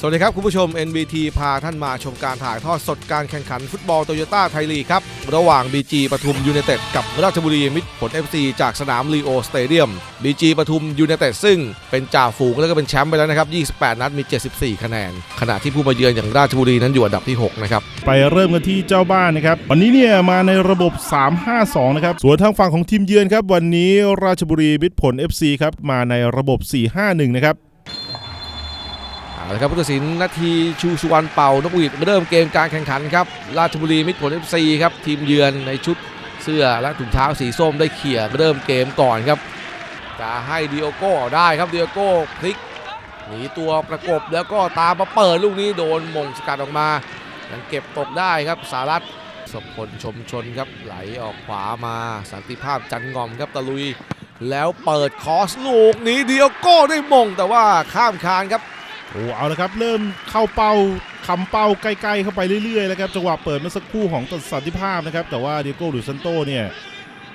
สวัสดีครับ คุณผู้ชม NBT พาท่านมาชมการถ่ายทอดสดการแข่งขันฟุตบอลโตโยต้าไทยลีกครับ ระหว่าง BG ปทุมยูเนเต็ดกับราชบุรีมิตรผล FC จากสนามลีโอสเตเดียม BG ปทุมยูเนเต็ดซึ่งเป็นจ่าฝูงแล้วก็เป็นแชมป์ไปแล้วนะครับ 28 นัดมี 74 คะแนน ขณะที่ผู้มาเยือนอย่างราชบุรีนั้นอยู่อันดับที่ 6 นะครับ ไปเริ่มกันที่เจ้าบ้านนะครับ วันนี้เนี่ยมาในระบบ 3-5-2 นะครับ ส่วนทางฝั่งของทีมเยือนครับวันนี้ราชบุรีมิตรผล FC ครับมาในระบบ 4-5-1 นะครับ เอาละครับผู้ตัดสินนาทีชูสุวรรณเป่านกหวีดเริ่มเกมการแข่งขันครับราชบุรีมิตรผล FC ครับทีมเยือนในชุดเสื้อและถุงเท้าสีส้มได้เขี่ยเริ่มเกมก่อนครับจะให้ดิโอโก้ได้ครับดิโอโก้พลิกหนีตัวประกบแล้วก็ตามมาเปิดลูกนี้โดนมงสกัดออกมายังเก็บตกได้ครับสารัตสมพลชมชนครับไหลออกขวามาสันติภาพจันงอมครับตะลุย แล้วเปิดคอสลูกนี้ดิโอโก้ได้มงแต่ว่าข้ามคานครับ อ้เอาละครับ เริ่มเข้าเป้าคำเป้าใกล้ๆเข้าไปเรื่อยๆแล้วครับจังหวะเปิดเมื่อสักครู่ของตัดสันติภาพนะครับ แต่ว่าเดียโก้หรือซันโตเนี่ย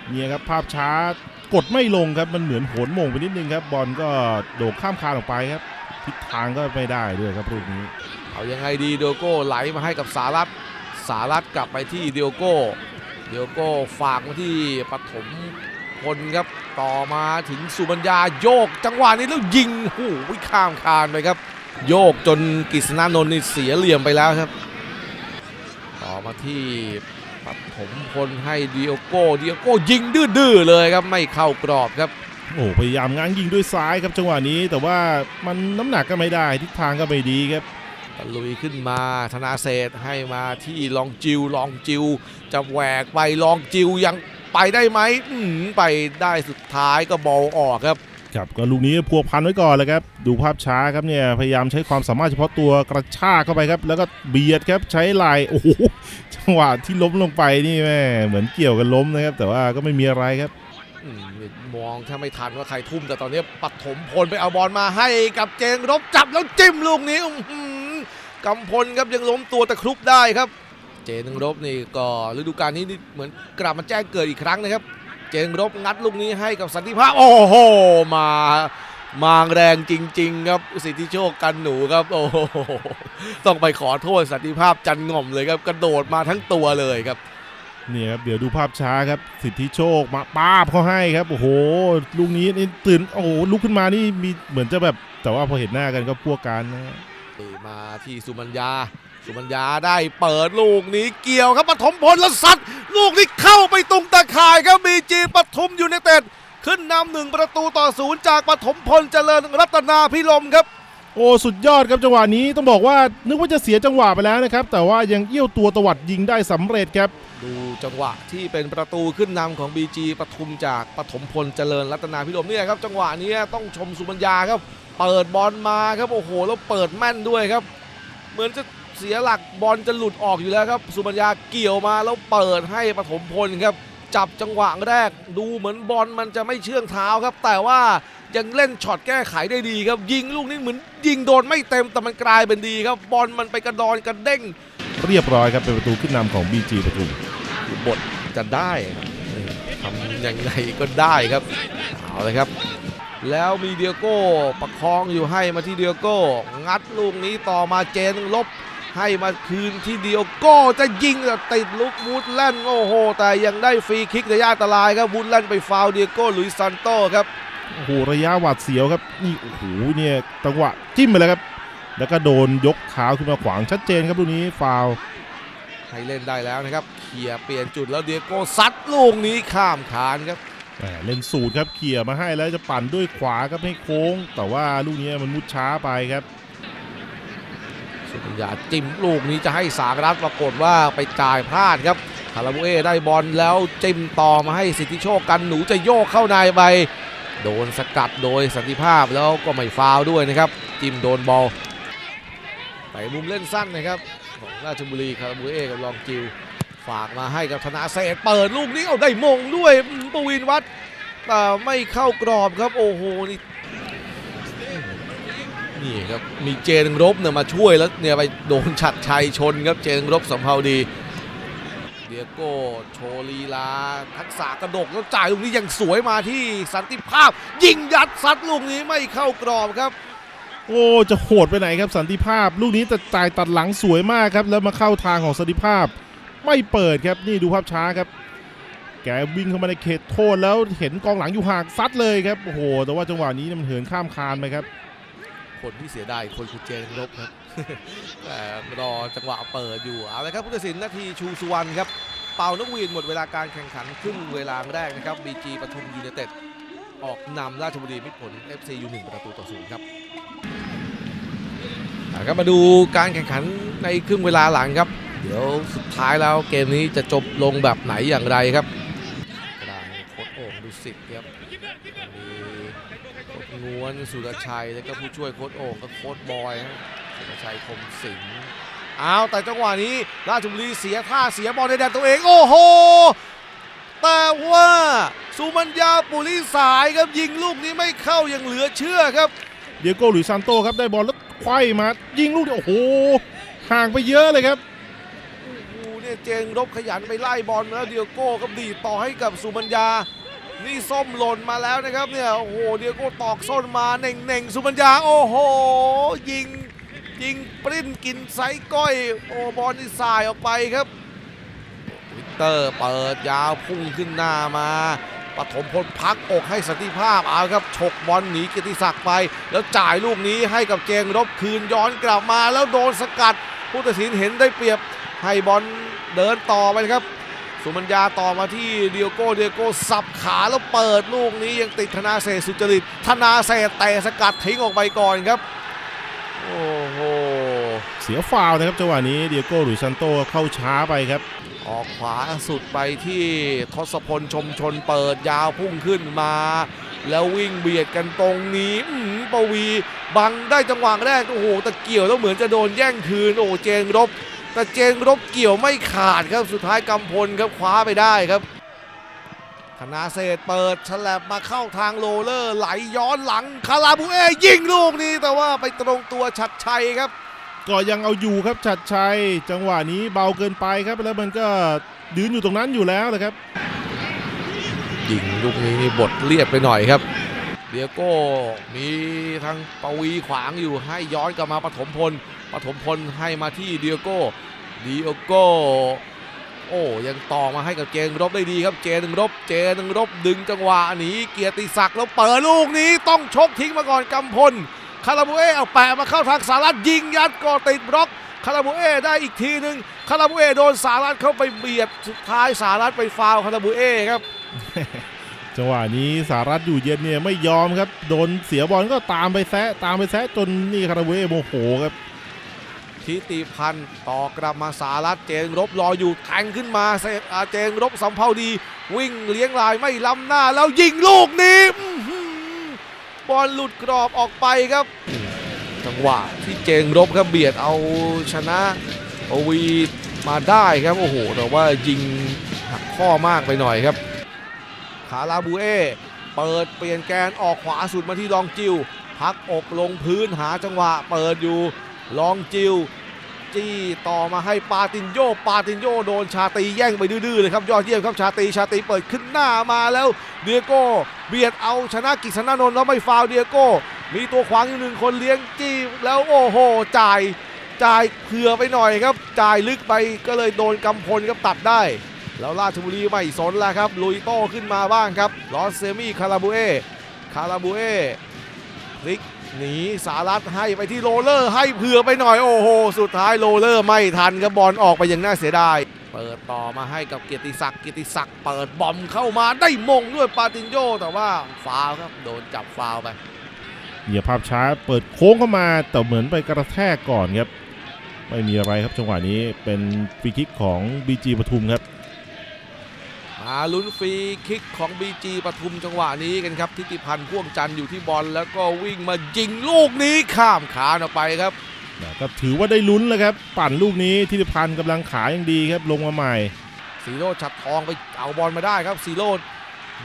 เนี่ยครับภาพช้ากดไม่ลงครับมันเหมือนโหนมงไปนิดนึงครับบอลก็โดดข้ามคานออกไปครับ ทิศทางก็ไม่ได้ด้วยครับลูกนี้ เอายังไงดีเดียโก้ไหลมาให้กับสารัตสารัตกลับไปที่เดียโก้เดียโก้ฝากมาที่ปฐมพลครับต่อมาถึงสุบัญญาโยกจังหวะนี้แล้วยิงโอ้โหข้ามคานไปครับ โยกจนกฤษณานนท์นี่เสียเหลี่ยมไปแล้วครับ ต่อมาที่ปฐมพลให้เดียโก้เดียโก้ยิงดื้อๆเลยครับไม่เข้ากรอบครับโอ้พยายามง้างยิงด้วยซ้ายครับจังหวะนี้ แต่ว่ามันน้ำหนักก็ไม่ได้ทิศทางก็ไม่ดีครับตะลุยขึ้นมาธนาเศษให้มาที่ลองจิวลองจิว จะแหวกไปลองจิวยังไปได้ไหมอืมไปได้สุดท้ายก็บอลออกครับ ครับก็ลูกนี้พัวพันไว้ก่อนเลยครับ ดูภาพช้าครับเนี่ยพยายามใช้ความสามารถเฉพาะตัวกระชากเข้าไปครับ แล้วก็เบียดครับใช้ลายโอ้โหจังหวะที่ล้มลงไปนี่แม่เหมือนเกี่ยวกันล้มนะครับ แต่ว่าก็ไม่มีอะไรครับมองถ้าไม่ทันว่าใครทุ่มแต่ตอนนี้ปฐมพลไปเอาบอลมาให้กับเจงรบจับแล้วจิ้มลูกนี้กำพลครับยังล้มตัวแต่ครุบได้ครับ เจนงรบนี่ก็ฤดูกาลนี้เหมือนกลับมาแจ้งเกิดอีกครั้งนะครับ เจนรบงัดลูกนี้ให้กับสันติภาพ โอ้โห มามาแรงจริง ๆ ครับสิทธิโชคกันหนูครับ โอ้โหต้องไปขอโทษสันติภาพจันง่อมเลยครับกระโดดมาทั้งตัวเลยครับเนี่ยครับเดี๋ยวดูภาพช้าครับ สิทธิโชคมาป้าบเขาให้ครับโอ้โหลูกนี้นี่ตื่นโอ้โหลุกขึ้นมานี่มีเหมือนจะแบบแต่ว่าพอเห็นหน้ากันก็พวกกันนะ มาที่สุมัญญา สุมัญญาได้เปิดลูกนี้เกี่ยวครับปฐมพลแล้วสัตว์ลูกนี้เข้าไปตรงตะข่ายครับบีจีปทุมยูไนเต็ดขึ้นนำหนึ่งประตูต่อศูนย์จากปฐมพลเจริญรัตนาพิลมครับ โอ้สุดยอดครับจังหวะนี้ต้องบอกว่านึกว่าจะเสียจังหวะไปแล้วนะครับ แต่ว่ายังเอี้ยวตัวตวัดยิงได้สำเร็จครับ ดูจังหวะที่เป็นประตูขึ้นนำของ BG ปทุมจากปฐมพลเจริญรัตนาพิรมเนี่ยครับ จังหวะนี้ต้องชมสุมัญญาครับ เปิดบอลมาครับโอ้โหแล้วเปิดแม่นด้วยครับ เหมือนจะเสียหลักบอลจะหลุดออกอยู่แล้วครับ สุมัญญาเกี่ยวมาแล้วเปิดให้ปฐมพลครับ จับจังหวะแรก ดูเหมือนบอลมันจะไม่เชื่องเท้าครับ แต่ว่ายังเล่นช็อตแก้ไขได้ดีครับ ยิงลูกนี้เหมือนยิงโดนไม่เต็มแต่มันกลายเป็นดีครับบอลมันไปกระดอนกระเด้งเรียบร้อยครับเป็นประตูขึ้นนำของ BG ปทุม บทจะได้ทำยังไงก็ได้ครับเอาเลยครับ แล้วมีเดียโก้ประคองอยู่ให้มาที่เดียโก้ งัดลูกนี้ต่อมาเจนลบให้มาคืนที่เดียโก้จะยิงแต่ติดลูกวูดแลนด์โอ้โห แต่ยังได้ฟรีคิกระยะอันตรายครับวูดแลนด์ไปฟาวเดียโก้ลุยซันโตครับโอ้โหระยะหวาดเสียวครับนี่โอ้โหเนี่ยจังหวะจิ้มไปแล้วครับ แล้วก็โดนยกเท้าขึ้นมาขวางชัดเจนครับลูกนี้ฟาว ให้เล่นได้แล้วนะครับเขี่ยเปลี่ยนจุดแล้วเดียโก้ซัดลูกนี้ข้ามคานครับแหมเล่นสูตรครับเขี่ยมาให้แล้วจะปั่นด้วยขวาครับให้โค้ง แต่ว่าลูกนี้มันมุดช้าไปครับสุปัญญาจิ้มลูกนี้จะให้สางรัฐปรากฏว่าไปจ่ายพลาดครับคาราบูเอได้บอลแล้วจิ้มต่อมาให้สิทธิโชคกันหนูจะโยกเข้าในไปโดนสกัดโดยสันติภาพแล้วก็ไม่ฟาวล์ด้วยนะครับ จิ้มโดนบอลไปมุมเล่นสั้นนะครับ ของราชบุรีคาราบูเอกับลองจิว ฝากมาให้กับธนาเศษเปิดลูกนี้เอาได้มงด้วยปวินวัดแต่ไม่เข้ากรอบครับโอ้โหนี่นี่ครับมีเจนรบเนี่ยมาช่วยแล้วเนี่ยไปโดนฉัดชัยชนครับเจนรบสำเภาดีเดียโก้โชลีลา ทักษะกระดกแล้วจ่ายลูกนี้ยังสวยมาที่สันติภาพ ยิงยัดซัดลูกนี้ไม่เข้ากรอบครับ โอ้จะโหดไปไหนครับสันติภาพ ลูกนี้แต่จ่ายตัดหลังสวยมากครับ แล้วมาเข้าทางของสันติภาพ ไม่เปิดครับนี่ดูภาพช้าครับ แกวิ่งเข้ามาในเขตโทษแล้วเห็นกองหลังอยู่ห่างซัดเลยครับโอ้โหแต่ว่าจังหวะนี้มันเหินข้ามคานไปครับ คนที่เสียดายคนคือเจนรบครับแต่รอจังหวะเปิดอยู่เอาละครับผู้ตัดสินนาทีชูสุวรรณครับเป่านกหวีดหมดเวลาการแข่งขันครึ่งเวลาแรกนะครับ BG ปทุมยูไนเต็ดออกนำราชบุรีมิตรผล FC อยู่หนึ่งประตูต่อศูนย์ครับ ครับมาดูการแข่งขันในครึ่งเวลาหลังครับ เดี๋ยวสุดท้ายแล้วเกมนี้จะจบลงแบบไหนอย่างไรครับกระดานโค้ดโอ่งดูสิครับมีโค้ดงวนสุรชัยแล้วก็ผู้ช่วยโค้ดโอ่งก็โค้ดบอยฮะสุรชัยคมสิงห์อ้าวแต่จังหวะนี้ราชบุรีเสียท่าเสียบอลในแดนตัวเองโอ้โหแต่ว่าสุมัญญาปุริสายครับยิงลูกนี้ไม่เข้าย่างเหลือเชื่อครับ เดียโก้หลุยส์ซานโตครับได้บอลแล้วไขว้มา ยิงลูกเดียวโอ้โหห่างไปเยอะเลยครับโอ้โหเนี่ยเจงรบขยันไปไล่บอลแล้วเดียโก้ก็ดีต่อให้กับสุมัญญา นี่ส้มหล่นมาแล้วนะครับเนี่ยโอ้โหเดียโก้ตอกส้นมาเน่งเน่งสุมัญญาโอ้โห ยิงยิงปริ้นกินไซก้อยโอ้บอลนี่สายออกไปครับวิกเตอร์เปิดยาวพุ่งขึ้นหน้ามา ปฐมพลพักอกให้สันติภาพเอาครับฉกบอลหนีกียรติศักดิ์ไป แล้วจ่ายลูกนี้ให้กับเจงรบคืนย้อนกลับมาแล้วโดนสกัด ผู้ตัดสินเห็นได้เปรียบให้บอลเดินต่อไปครับ สุมัญญาต่อมาที่เดียโก้เดียโก้สับขาแล้วเปิดลูกนี้ยังติดธนาเศษสุจริตธนาเศษแต่สกัดทิ้งออกไปก่อนครับโอ้โห เสียฟาวนะครับจังหวะนี้เดียโก้หลุยส์ซานโตเข้าช้าไปครับ ออกขวาสุดไปที่ทศพลชมชนเปิดยาวพุ่งขึ้นมา แล้ววิ่งเบียดกันตรงนี้ปวีบังได้จังหวะแรกโอ้โหต่เกี่ยวแล้วเหมือนจะโดนแย่งคืนโอ้เจงรบแต่เจงรบเกี่ยวไม่ขาดครับสุดท้ายกำพลครับคว้าไปได้ครับธนาเศษเปิดฉลับมาเข้าทางโรเลอร์ไหลย้อนหลังคาราบูเอยิงลูกนี้แต่ว่าไปตรงตัวชัดชัยครับ ก็ยังเอาอยู่ครับชัดชัย จังหวะนี้เบาเกินไปครับแล้วมันก็ยืนอยู่ตรงนั้นอยู่แล้วเลยครับยิงลูกนี้นี่บทเรียบไปหน่อยครับเดียโก้มีทางปวีขวางอยู่ให้ย้อนกลับมาปฐมพลปฐมพลให้มาที่เดียโก้เดียโก้โอ้ยังต่อมาให้กับเจนรบได้ดีครับเจนรบเจนรบดึงจังหวะหนีเกียรติศักดิ์แล้วเปิดลูกนี้ต้องชกทิ้งมาก่อนกำพล คาราบูเอเอาแปะมาเข้าทางสารัตยิงยัดก็ติดบล็อกคาราบูเอได้อีกทีหนึ่งคาราบูเอโดนสารัตเข้าไปเบียดสุดท้ายสารัตไปฟาวล์คาราบูเอครับจังหวะนี้สารัตอยู่เย็นเนี่ยไม่ยอมครับโดนเสียบอลก็ตามไปแซะตามไปแซะจนนี่คาราเวโมโหครับทิติพันธ์ต่อกลับมาสารัตเจงรบรออยู่แทงขึ้นมาเซฟอาเจงรบสำเภาดี วิ่งเลี้ยงลายไม่ล้ำหน้าแล้วยิงลูกนี้อื้อหือ บอลหลุดกรอบออกไปครับ จังหวะที่เจงรบครับเบียดเอาชนะปวีมาได้ครับโอ้โหแต่ว่ายิงหักข้อมากไปหน่อยครับคาราบูเอเปิดเปลี่ยนแกนออกขวาสุดมาที่ลองจิวพักอกลงพื้นหาจังหวะเปิดอยู่ลองจิว จี้ต่อมาให้ปาตินโยปาตินโยโดนชาตีแย่งไปดื้อๆเลยครับยอดเยี่ยมครับชาตีชาตีเปิดขึ้นหน้ามาแล้วเดียโก้เบียดเอาชนะกิษณานนท์แล้วไม่ฟาวเดียโก้มีตัวขวางอยู่หนึ่งคนเลี้ยงจี้แล้วโอ้โหจ่ายจ่ายเผื่อไปหน่อยครับจ่ายลึกไปก็เลยโดนกำพลครับตัดได้ แล้วราชบุรีไม่สนแล้วครับลุยโต้ขึ้นมาบ้างครับลอสเซมี่คาราบูเอคาราบูเอพลิก หนีสารัตให้ไปที่โรเลอร์ให้เผื่อไปหน่อยโอ้โหสุดท้ายโรเลอร์ไม่ทันครับบอลออกไปอย่างน่าเสียดาย เปิดต่อมาให้กับเกียรติศักดิ์เกียรติศักดิ์เปิดบอมเข้ามาได้มงด้วยปาตินโยแต่ว่าฟาวครับโดนจับฟาวไปเหยียบภาพช้าเปิดโค้งเข้ามาแต่เหมือนไปกระแทกก่อนครับไม่มีอะไรครับจังหวะนี้เป็นฟรีคิกของ BG ปทุมครับ มาลุ้นฟรีคิกของ BG ปทุมจังหวะนี้กันครับ ทิติพันธ์พ่วงจันทร์อยู่ที่บอลแล้วก็วิ่งมายิงลูกนี้ข้ามขาออกไปครับก็ถือว่าได้ลุ้นแล้วครับ ปั่นลูกนี้ทิติพันธ์กำลังขายังดีครับลงมาใหม่สีโรดฉัดทองไปเอาบอลมาได้ครับสีโรด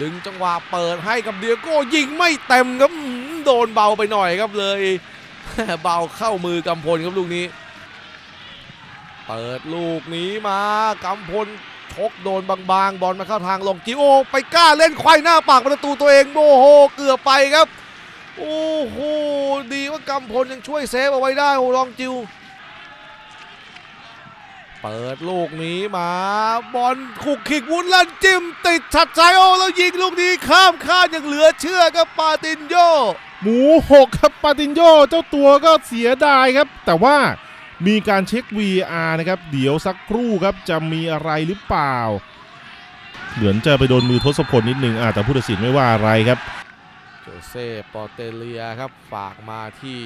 ดึงจังหวะเปิดให้กับเดียโก้ยิงไม่เต็มครับอื้อหือโดนเบาไปหน่อยครับเลย เบาเข้ามือกำพลครับลูกนี้ เปิดลูกนี้มากำพล ชกโดนบางๆ บอลมาเข้าทางลงจิโอ ไปกล้าเล่นควายหน้าปากประตูตัวเองโมโหเกือบไปครับ โอ้โห ดีว่ากำพลยังช่วยเซฟเอาไว้ได้โอ้ลองจิว เปิดลูกนี้มา บอลคุกคิกวุ้นลั่นจิ้ม ติดชัดใจโอ้แล้วยิงลูกนี้ข้ามคาอย่างเหลือเชื่อครับปาตินโยหมูหกครับปาตินโยเจ้าตัวก็เสียดายครับ แต่ว่า มีการเช็ค VR นะครับ เดี๋ยวสักครู่ครับจะมีอะไรหรือเปล่า เหมือนจะไปโดนมือทศพลนิดนึงอะแต่ผู้ตัดสินไม่ว่าอะไรครับ โจเซ่ปอเตเลียครับฝากมาที่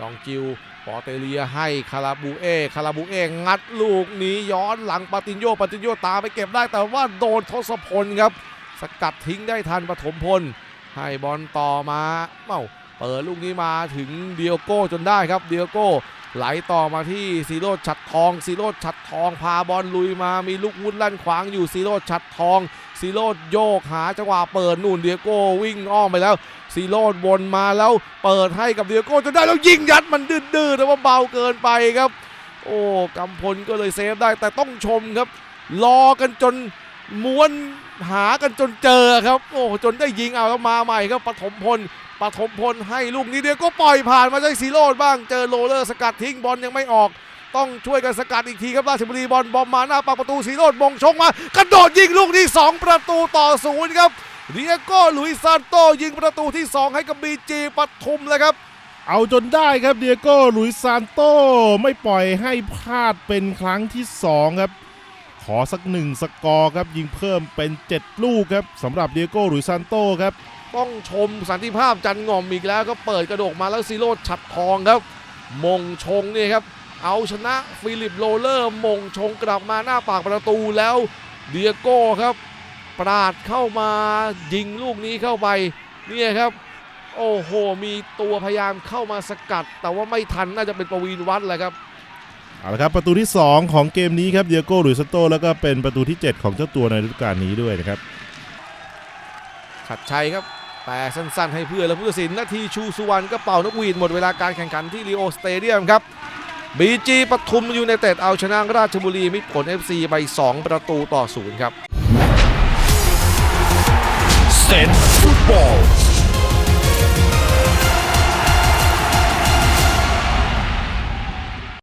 ลองจิวปอเตเลียให้คาราบูเอคาราบูเองัดลูกนี้ย้อนหลังปาตินโยปาตินโยตามไปเก็บได้แต่ว่าโดนทศพลครับ สกัดทิ้งได้ทันปฐมพล ให้บอลต่อมาเอ้าเปิดลูกนี้มาถึงเดียโก้จนได้ครับเดียโก้ ไหลต่อมาที่ซีโรดชัดทองซีโรดชัดทอง พาบอลลุยมามีลูกวุ้นลั่นขวางอยู่ซีโรดชัดทองซีโรดโยกหาจังหวะเปิดนู่นเดียโก้วิ่งอ้อมไปแล้วซีโรดวนมาแล้วเปิดให้กับเดียโก้จนได้แล้วยิงยัดมันดื้อๆแต่ว่าเบาเกินไปครับ โอ้กำพลก็เลยเซฟได้แต่ต้องชมครับ รอกันจนม้วนหากันจนเจอครับ โอ้จนได้ยิงเอาแล้วมาใหม่ครับปฐมพล ปฐมพลให้ลูกนี้เดียวก็ปล่อยผ่านมาได้ซีโรดบ้างเจอโรเลอร์สกัดทิ้งบอลยังไม่ออก ต้องช่วยกันสกัดอีกทีครับราชบุรีบอลบอมมาหน้าปากประตูซีโรดมงชงมากระโดดยิงลูกนี้ 2 ประตูต่อศูนย์ครับเดียโก้หลุยซานโตยิงประตูที่ 2 ให้กับบีจีปทุมเลยครับ เอาจนได้ครับเดียโก้หลุยซานโตไม่ปล่อยให้พลาดเป็นครั้งที่ 2 ครับ ขอสักหนึ่งสกอร์ครับยิงเพิ่มเป็น 7 ลูกครับสำหรับเดียโก้หลุยซานโตครับ ต้องชมสันติภาพจันงอมอีกแล้วก็เปิดกระโดกมาแล้วซีโรดฉัดทองครับ มงชงนี่ครับ เอาชนะฟิลิปโรเลอร์ มงชงกลับมาหน้าปากประตูแล้วเดียโก้ครับ ปราดเข้ามายิงลูกนี้เข้าไปเนี่ยครับ โอ้โห มีตัวพยายามเข้ามาสกัด แต่ว่าไม่ทันน่าจะเป็นประวีนวัดแหละครับเอาละครับประตูที่ 2 ของเกมนี้ครับเดียโก้หลุยส์ซานโตแล้วก็เป็นประตูที่ 7 ของเจ้าตัวในฤดูกาลนี้ด้วยนะครับชัดชัยครับ แต่สั้นๆให้เพื่อนและผู้ตัดสินนาทีชูสุวรรณก็เป่านกหวีดหมดเวลาการแข่งขันที่ลีโอสเตเดียมครับบีจีปทุมยูไนเต็ดเอาชนะราชบุรีมิตรผล FC ไป 2 ประตูต่อศูนย์ครับเซนฟุตบอล